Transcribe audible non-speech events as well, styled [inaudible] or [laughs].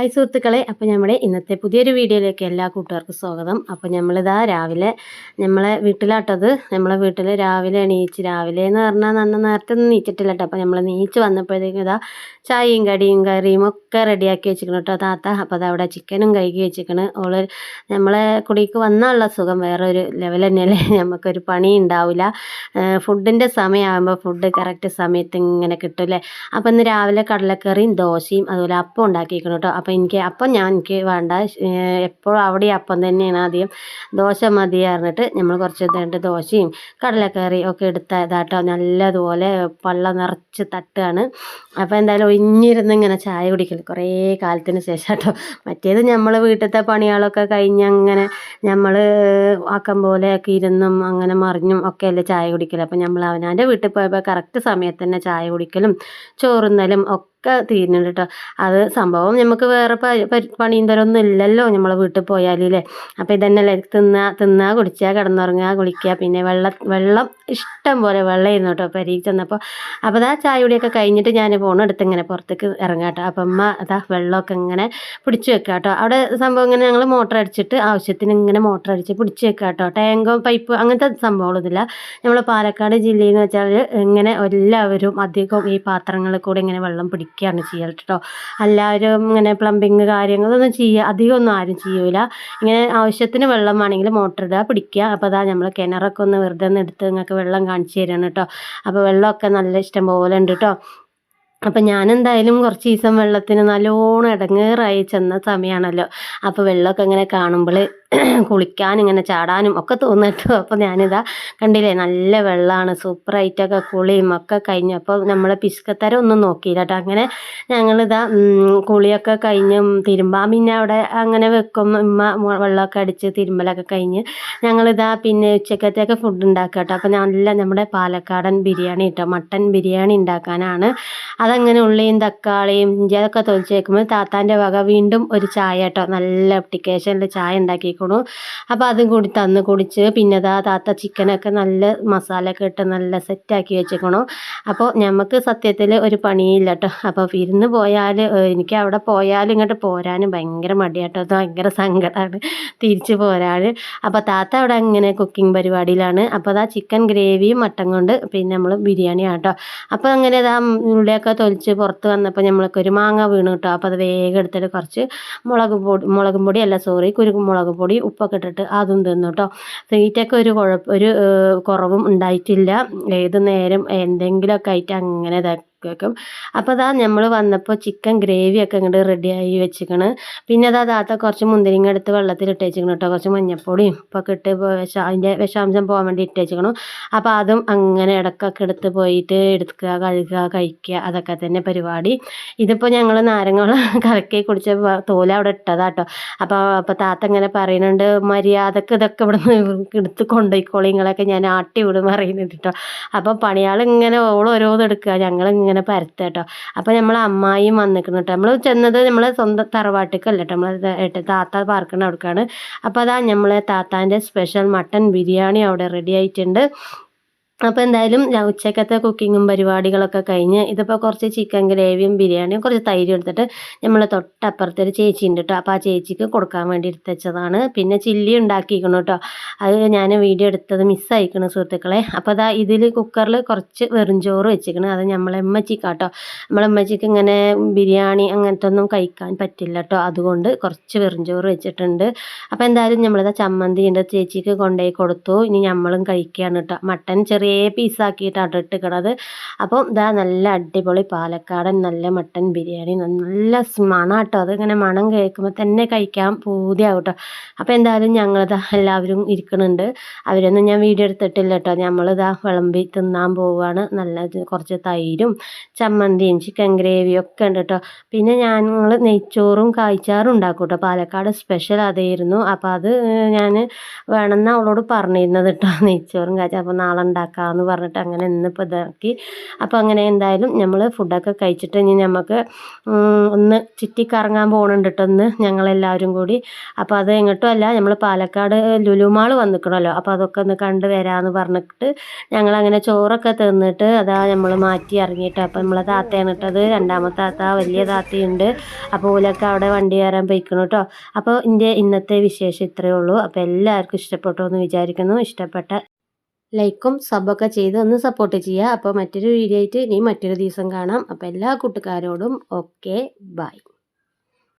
Hi സുഹൃത്തുക്കളെ അപ്പോൾ നമ്മുടെ ഇന്നത്തെ പുതിയൊരു വീഡിയോയിലേക്ക് എല്ലാ കൂട്ടുകാർക്കും സ്വാഗതം. അപ്പോൾ നമ്മളിതാ രാവിലെ നമ്മളെ വീട്ടിലാട്ടത്. നമ്മളെ വീട്ടിൽ രാവിലെ എണീച്ച് രാവിലെ എന്ന് പറഞ്ഞാൽ നന്ന നേരത്തെ ഒന്നും നീച്ചിട്ടില്ല കേട്ടോ. അപ്പോൾ നമ്മൾ നീച്ച് വന്നപ്പോഴത്തേക്കും ഇതാ ചായയും കടിയും കറിയും ഒക്കെ റെഡിയാക്കി വെച്ചിരിക്കണം കേട്ടോ താത്ത. അപ്പോൾ അത് അവിടെ ചിക്കനും കഴുകി വെച്ചിരിക്കണ് ഓൾ നമ്മളെ കുടിക്ക് വന്നുള്ള സുഖം. വേറെ ഒരു ലെവൽ തന്നെയല്ലേ. [laughs] നമുക്കൊരു പണി ഉണ്ടാവില്ല ഫുഡിന്റെ സമയമാകുമ്പോൾ ഫുഡ് കറക്റ്റ് സമയത്ത് ഇങ്ങനെ കിട്ടും അല്ലേ? അപ്പോൾ ഇന്ന് രാവിലെ കടലക്കറിയും ദോശയും അതുപോലെ അപ്പം ഉണ്ടാക്കിയിരിക്കണം കേട്ടോ. അപ്പോൾ എനിക്ക് അപ്പം ഞാൻ എനിക്ക് വേണ്ട എപ്പോഴും അവിടെ അപ്പം തന്നെയാണ് ആദ്യം ദോശ മതി പറഞ്ഞിട്ട് നമ്മൾ കുറച്ച് രണ്ട് ദോശയും കടലക്കറി ഒക്കെ എടുത്ത ഇതാട്ടോ നല്ലതുപോലെ പള്ള നിറച്ച് തട്ടുകയാണ് അപ്പോൾ എന്തായാലും ഒഴിഞ്ഞിരുന്ന് ഇങ്ങനെ ചായ കുടിക്കൽ കുറേ കാലത്തിന് ശേഷം കേട്ടോ. മറ്റേത് നമ്മൾ വീട്ടിലത്തെ പണികളൊക്കെ കഴിഞ്ഞ് അങ്ങനെ നമ്മൾ ആക്കം പോലെയൊക്കെ ഇരുന്നും അങ്ങനെ മറിഞ്ഞും ഒക്കെ അല്ലേ ചായ കുടിക്കൽ അപ്പം നമ്മൾ അവനാന്റെ വീട്ടിൽ പോയപ്പോൾ കറക്റ്റ് സമയത്ത് തന്നെ ചായ കുടിക്കലും ചോറുന്നലും ഒക്കെ ഒക്കെ തീരുന്നുണ്ട് കേട്ടോ അത് സംഭവം നമുക്ക് വേറെ പണിയും തരമൊന്നും ഇല്ലല്ലോ നമ്മളെ വീട്ടിൽ പോയാലേ അപ്പോൾ ഇതന്നെയല്ലേ തിന്നാ തിന്നാ കുടിക്കുക കിടന്നുറങ്ങുക കുളിക്കുക പിന്നെ വെള്ളം വെള്ളം ഇഷ്ടം പോലെ വെള്ളമായിരുന്നു കേട്ടോ പെരീക്ക് ചെന്നപ്പോൾ അപ്പോൾ അതാ ചായയുടെയൊക്കെ കഴിഞ്ഞിട്ട് ഞാൻ ഫോൺ എടുത്ത് ഇങ്ങനെ പുറത്തേക്ക് ഇറങ്ങാം കേട്ടോ അപ്പം അമ്മ അതാ വെള്ളമൊക്കെ ഇങ്ങനെ പിടിച്ച് വെക്കുക കേട്ടോ അവിടെ സംഭവം ഇങ്ങനെ ഞങ്ങൾ മോട്ടർ അടിച്ചിട്ട് ആവശ്യത്തിന് ഇങ്ങനെ മോട്ടർ അടിച്ച് പിടിച്ച് വെക്കുക കേട്ടോ ടാങ്കോ പൈപ്പ് അങ്ങനത്തെ സംഭവങ്ങളൊന്നുമില്ല നമ്മൾ പാലക്കാട് ജില്ലയിൽ എന്ന് വെച്ചാൽ ഇങ്ങനെ എല്ലാവരും അധികം ഈ പാത്രങ്ങളിൽ കൂടെ ഇങ്ങനെ വെള്ളം പിടിക്കും. ഇരിക്കുകയാണ് ചെയ്യൽ കേട്ടോ എല്ലാവരും ഇങ്ങനെ പ്ലംബിങ് കാര്യങ്ങളൊന്നും ചെയ്യുക അധികമൊന്നും ആരും ചെയ്യൂല. ഇങ്ങനെ ആവശ്യത്തിന് വെള്ളം വേണമെങ്കിൽ മോട്ടർ ഇടുക പിടിക്കുക അപ്പോൾ അതാ നമ്മൾ കിണറൊക്കെ ഒന്ന് വെറുതെ ഒന്ന് എടുത്ത് നിങ്ങൾക്ക് വെള്ളം കാണിച്ചു തരാണ് കേട്ടോ അപ്പോൾ വെള്ളമൊക്കെ നല്ല ഇഷ്ടം പോലെ ഉണ്ട് കേട്ടോ അപ്പം ഞാനെന്തായാലും കുറച്ച് ദിവസം വെള്ളത്തിന് നല്ലോണം ഇടങ്ങേറായി ചെന്ന സമയമാണല്ലോ അപ്പോൾ വെള്ളമൊക്കെ ഇങ്ങനെ കാണുമ്പോൾ കുളിക്കാനും ഇങ്ങനെ ചാടാനും ഒക്കെ തോന്നിട്ടു. അപ്പോൾ ഞാനിതാ കണ്ടില്ലേ നല്ല വെള്ളമാണ് സൂപ്പറായിട്ടൊക്കെ കുളിയും ഒക്കെ കഴിഞ്ഞു. അപ്പോൾ നമ്മളെ പിശുക്കത്തരം ഒന്നും നോക്കിയില്ല കേട്ടോ അങ്ങനെ ഞങ്ങളിതാ കുളിയൊക്കെ കഴിഞ്ഞും തിരുമ്പാൻ പിന്നെ അവിടെ അങ്ങനെ വെക്കും. ഉമ്മ വെള്ളമൊക്കെ അടിച്ച് തിരുമ്പലൊക്കെ കഴിഞ്ഞ് ഞങ്ങളിതാ പിന്നെ ഉച്ചക്കത്തേക്ക് ഫുഡ് ഉണ്ടാക്കുക കേട്ടോ അപ്പോൾ നല്ല നമ്മുടെ പാലക്കാടൻ ബിരിയാണി കേട്ടോ മട്ടൻ ബിരിയാണി ഉണ്ടാക്കാനാണ്. അതങ്ങനെ ഉള്ളിയും തക്കാളിയും ഇഞ്ചി അതൊക്കെ തൊലിച്ച് വെക്കുമ്പോൾ താത്താന്റെ വക വീണ്ടും ഒരു ചായ കേട്ടോ നല്ല അപ്ലിക്കേഷനിൽ ചായ ഉണ്ടാക്കിക്കണു അപ്പോൾ അതും കൂടി തന്ന് കുടിച്ച് പിന്നെ അതാ താത്ത ചിക്കനൊക്കെ നല്ല മസാലയൊക്കെ ഇട്ട് നല്ല സെറ്റാക്കി വെച്ചേക്കണു. അപ്പോൾ നമുക്ക് സത്യത്തിൽ ഒരു പണിയില്ല കേട്ടോ അപ്പോൾ വിരുന്ന് പോയാൽ എനിക്ക് അവിടെ പോയാൽ ഇങ്ങോട്ട് പോരാനും ഭയങ്കര മടിയാട്ടോ. അത് ഭയങ്കര സങ്കടമാണ് തിരിച്ച് പോരാൻ അപ്പോൾ താത്ത അവിടെ അങ്ങനെ കുക്കിംഗ് പരിപാടിയിലാണ്. അപ്പോൾ അതാ ചിക്കൻ ഗ്രേവിയും മട്ടൻ കൊണ്ട് പിന്നെ നമ്മൾ ബിരിയാണി ആട്ടോ അപ്പോൾ അങ്ങനെ അതാ ഉള്ളിയൊക്കെ തൊലിച്ച് പുറത്ത് വന്നപ്പോൾ നമ്മൾക്ക് ഒരു മാങ്ങ വീണ് കിട്ടും അപ്പോൾ അത് വേഗം എടുത്തിട്ട് കുറച്ച് മുളക് പൊടി മുളകും പൊടി അല്ല സോറി കുരുമുളക് പൊടി ഉപ്പൊക്കെ ഇട്ടിട്ട് അതും തിന്നു കേട്ടോ തീറ്റയ്ക്ക് ഒരു കുഴപ്പം ഒരു കുറവും ഉണ്ടായിട്ടില്ല. ഏത് നേരം എന്തെങ്കിലുമൊക്കെ ആയിട്ട് അങ്ങനെ വെക്കും. അപ്പോൾ അതാ നമ്മൾ വന്നപ്പോൾ ചിക്കൻ ഗ്രേവിയൊക്കെ ഇങ്ങോട്ട് റെഡിയായി വെച്ചിക്കണ്. പിന്നെ അതാ താത്ത കുറച്ച് മുന്തിരിങ്ങ എടുത്ത് വെള്ളത്തിൽ ഇട്ട് വെച്ചിക്കണം കേട്ടോ കുറച്ച് മഞ്ഞപ്പൊടിയും ഒക്കെ ഇട്ട് വിഷ അതിന്റെ വിഷാംശം പോകാൻ വേണ്ടി ഇട്ട് വെച്ചിക്കണം അപ്പോൾ അതും അങ്ങനെ ഇടക്കൊക്കെ എടുത്ത് പോയിട്ട് എടുക്കുക കഴുകുക കഴിക്കുക അതൊക്കെ തന്നെ പരിപാടി. ഇതിപ്പോൾ ഞങ്ങൾ നാരങ്ങൾ കറക്കി കുടിച്ച തോല അവിടെ ഇട്ടതാട്ടോ അപ്പോൾ അപ്പോൾ താത്ത ഇങ്ങനെ പറയുന്നുണ്ട് മര്യാദയ്ക്ക് ഇതൊക്കെ ഇവിടെ നിന്ന് എടുത്ത് കൊണ്ടുപോയിക്കോളിങ്ങളൊക്കെ ഞാൻ ആട്ടി വിടും പറയുന്നുണ്ട് കേട്ടോ അപ്പോൾ പണിയാളിങ്ങനെ ഓളോരോന്ന് എടുക്കുക. ഞങ്ങൾ ഇങ്ങനെ പരത്തുക കേട്ടോ അപ്പോൾ നമ്മൾ അമ്മായിയും വന്നിരിക്കുന്നു കേട്ടോ നമ്മൾ ചെന്നത് നമ്മൾ സ്വന്തം തറവാട്ടിക്കല്ല കേട്ടോ നമ്മളെ താത്ത പാർക്കണ അവിടേക്കാണ്. അപ്പോൾ അതാ നമ്മളെ താത്താന്റെ സ്പെഷ്യൽ മട്ടൻ ബിരിയാണി അവിടെ റെഡി ആയിട്ടുണ്ട്. അപ്പോൾ എന്തായാലും ഉച്ചക്കത്തെ കുക്കിങ്ങും പരിപാടികളൊക്കെ കഴിഞ്ഞ് ഇതിപ്പോൾ കുറച്ച് ചിക്കൻ ഗ്രേവിയും ബിരിയാണിയും കുറച്ച് തൈരും എടുത്തിട്ട് നമ്മൾ തൊട്ടപ്പുറത്തെ ഒരു ചേച്ചി ഉണ്ട് കേട്ടോ അപ്പോൾ ആ ചേച്ചിക്ക് കൊടുക്കാൻ വേണ്ടി എടുത്തുവെച്ചതാണ് പിന്നെ ചില്ലി ഉണ്ടാക്കിയിരിക്കണം കേട്ടോ അത് ഞാൻ വീഡിയോ എടുത്തത് മിസ്സായിക്കണം സുഹൃത്തുക്കളെ. അപ്പോൾ അതാ ഇതിൽ കുക്കറിൽ കുറച്ച് വെറും ചോറ് വെച്ചിരിക്കണം അത് നമ്മളെ ഉമ്മച്ചിക്കാട്ടോ നമ്മളെ ഉമ്മച്ചിക്ക് ഇങ്ങനെ ബിരിയാണി അങ്ങനത്തെ ഒന്നും കഴിക്കാൻ പറ്റില്ല കേട്ടോ അതുകൊണ്ട് കുറച്ച് വെറും ചോറ് വെച്ചിട്ടുണ്ട്. അപ്പോൾ എന്തായാലും നമ്മളിതാ ചമ്മന്തി ഉണ്ട്. ചേച്ചിക്ക് കൊണ്ടുപോയി കൊടുത്തു. ഇനി നമ്മളും കഴിക്കുകയാണ് കേട്ടോ മട്ടൻ ചെറിയ പീസാക്കിയിട്ടാണ് ഇട്ടിക്കണത് അപ്പം ഇതാ നല്ല അടിപൊളി പാലക്കാടൻ നല്ല മട്ടൻ ബിരിയാണി. നല്ല മണം കേട്ടോ അതിങ്ങനെ മണം കേൾക്കുമ്പോൾ തന്നെ കഴിക്കാൻ പൂതിയാവും കേട്ടോ അപ്പോൾ എന്തായാലും ഞങ്ങളിതാ എല്ലാവരും ഇരിക്കുന്നുണ്ട് അവരൊന്നും ഞാൻ വീഡിയോ എടുത്തിട്ടില്ല കേട്ടോ നമ്മളിതാ വിളമ്പി തിന്നാൻ പോവുകയാണ് നല്ല കുറച്ച് തൈരും ചമ്മന്തിയും ചിക്കൻ ഗ്രേവിയും ഒക്കെ ഉണ്ട് കേട്ടോ പിന്നെ ഞങ്ങൾ നെയ്ച്ചോറും കായ്ച്ചാറും ഉണ്ടാക്കും കേട്ടോ പാലക്കാട് സ്പെഷ്യൽ അതായിരുന്നു. അപ്പോൾ അത് ഞാൻ വേണമെന്ന് അവളോട് പറഞ്ഞിരുന്നത് കേട്ടോ നെയ്ച്ചോറും കായ്ച്ചാറും. അപ്പോൾ നാളെ ഉണ്ടാക്കാം ആക്കാമെന്ന് പറഞ്ഞിട്ട് അങ്ങനെ ഇന്നിപ്പോൾ ഇതാക്കി. അപ്പോൾ അങ്ങനെ എന്തായാലും നമ്മൾ ഫുഡൊക്കെ കഴിച്ചിട്ട് ഇനി നമുക്ക് ഒന്ന് ചുറ്റിക്കറങ്ങാൻ പോകണുണ്ട് കേട്ടോ ഒന്ന് ഞങ്ങളെല്ലാവരും കൂടി. അപ്പോൾ അത് എങ്ങോട്ടും അല്ല നമ്മൾ പാലക്കാട് ലുലുമാൾ വന്നിക്കണമല്ലോ അപ്പോൾ അതൊക്കെ ഒന്ന് കണ്ട് വരാമെന്ന് പറഞ്ഞിട്ട് ഞങ്ങളങ്ങനെ ചോറൊക്കെ തിന്നിട്ട് അതാ നമ്മൾ മാറ്റി ഇറങ്ങിയിട്ട് അപ്പോൾ നമ്മളെ താത്തയാണ് ഇട്ടത്. രണ്ടാമത്തെ താത്ത വലിയ താത്തയുണ്ട്. അപ്പോൾ ഓലൊക്കെ അവിടെ വണ്ടി കയറാൻ പോയിക്കണം കേട്ടോ അപ്പോൾ എന്റെ ഇന്നത്തെ വിശേഷം ഇത്രയേ ഉള്ളൂ. അപ്പോൾ എല്ലാവർക്കും ഇഷ്ടപ്പെട്ടു എന്ന് വിചാരിക്കുന്നു. ഇഷ്ടപ്പെട്ട ലൈക്കും സബൊക്കെ ചെയ്ത് ഒന്ന് സപ്പോർട്ട് ചെയ്യുക. അപ്പോൾ മറ്റൊരു വീഡിയോ ആയിട്ട് ഇനി മറ്റൊരു ദിവസം കാണാം. അപ്പോൾ എല്ലാ കൂട്ടുകാരോടും ഓക്കെ ബൈ